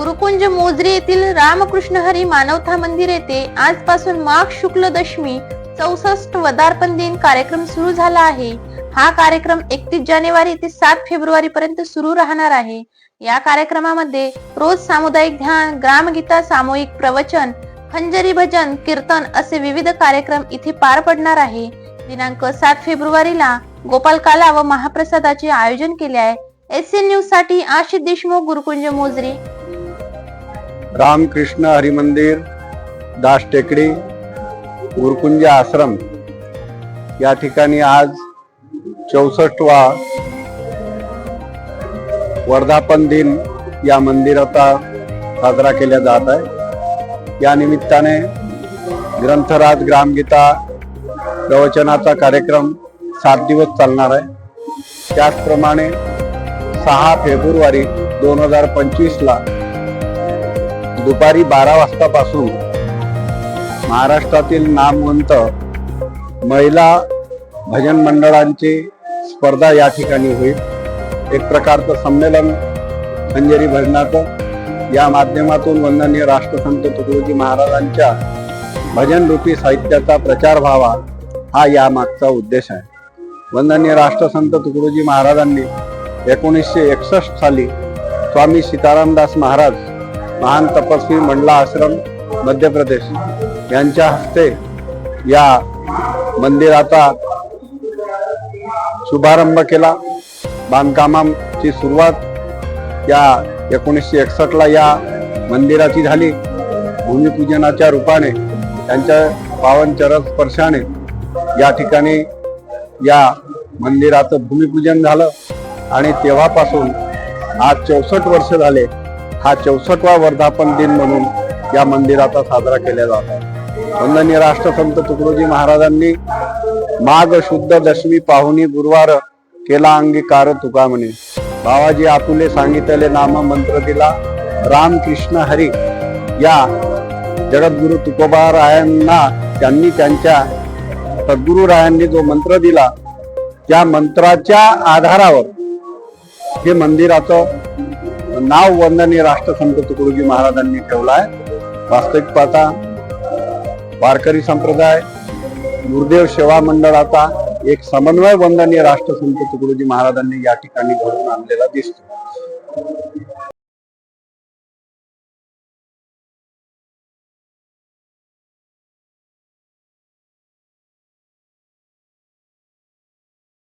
गुरुकुंज मोजरी येथील रामकृष्ण हरी मानवता मंदिर येथे आजपासून माघ शुक्ल दशमी चौसष्ट वदार्पण दिन कार्यक्रम सुरू झाला आहे. हा कार्यक्रम एकतीस जानेवारी ते सात फेब्रुवारी पर्यंत सुरू राहणार आहे. या कार्यक्रमामध्ये रोज सामुदायिक ध्यान ग्रामगीता सामूहिक प्रवचन खंजरी भजन कीर्तन असे विविध कार्यक्रम इथे पार पडणार आहे. दिनांक सात फेब्रुवारीला गोपाल काला व महाप्रसादाचे आयोजन केले आहे. एस एन न्यूजसाठी आशिष देशमुख गुरुकुंज मोजरी. रामकृष्ण हरिमंदिर दास टेकडी गुरुकुंज आश्रम. या ठिकाणी आज चौसष्टवा वर्धापन दिन या मंदिराचा साजरा केला जात आहे. या निमित्ताने ग्रंथराज ग्रामगीता प्रवचनाचा कार्यक्रम सात दिवस चालणार आहे. त्याचप्रमाणे सहा फेब्रुवारी दोन हजार पंचवीसला दुपारी बारा वाजतापासून महाराष्ट्रातील नामवंत महिला भजन मंडळांची स्पर्धा या ठिकाणी होईल. एक प्रकारचं संमेलन खंजेरी भजनाचं. या माध्यमातून वंदनीय राष्ट्रसंत तुकडोजी महाराजांच्या भजन रूपी साहित्याचा प्रचार व्हावा हा यामागचा उद्देश आहे. वंदनीय राष्ट्रसंत तुकडोजी महाराजांनी एकोणीसशे एकसष्ट साली स्वामी सीतारामदास महाराज महान तपस्वी मंडला आश्रम मध्य प्रदेश. यांच्या हस्ते या मंदिराचा शुभारंभ केला. बांधकामाची सुरुवात या एकोणीसशे एकसष्टला या मंदिराची झाली. भूमिपूजनाच्या रूपाने त्यांच्या पावनचरण स्पर्शाने या ठिकाणी या मंदिराचं भूमिपूजन झालं. आणि तेव्हापासून आज चौसष्ट वर्ष झाले हा चौसष्टवा वर्धापन दिन म्हणून या मंदिराचा साजरा केला जात. आहे वंदनीय राष्ट्रसंत तुकडोजी महाराजांनी माघ शुद्ध दशमी पाहुणी गुरुवार केला अंगीकार तुका म्हणे. बाबाजी आपुले सांगितले नाम मंत्र दिला राम कृष्ण हरी. या जगद्गुरु तुकोबा रायांना त्यांनी त्यांच्या सद्गुरु रायांनी जो मंत्र दिला त्या मंत्राच्या आधारावर हे मंदिराचं नाव वंदनीय राष्ट्रसंत तुकडोजी महाराजांनी ठेवला आहे वास्तविक पाहता वारकरी संप्रदाय गुरुदेव सेवा मंडळाचा एक समन्वय वंदनीय राष्ट्रसंत तुकडोजी महाराजांनी या ठिकाणी घडवून आणलेला दिसतो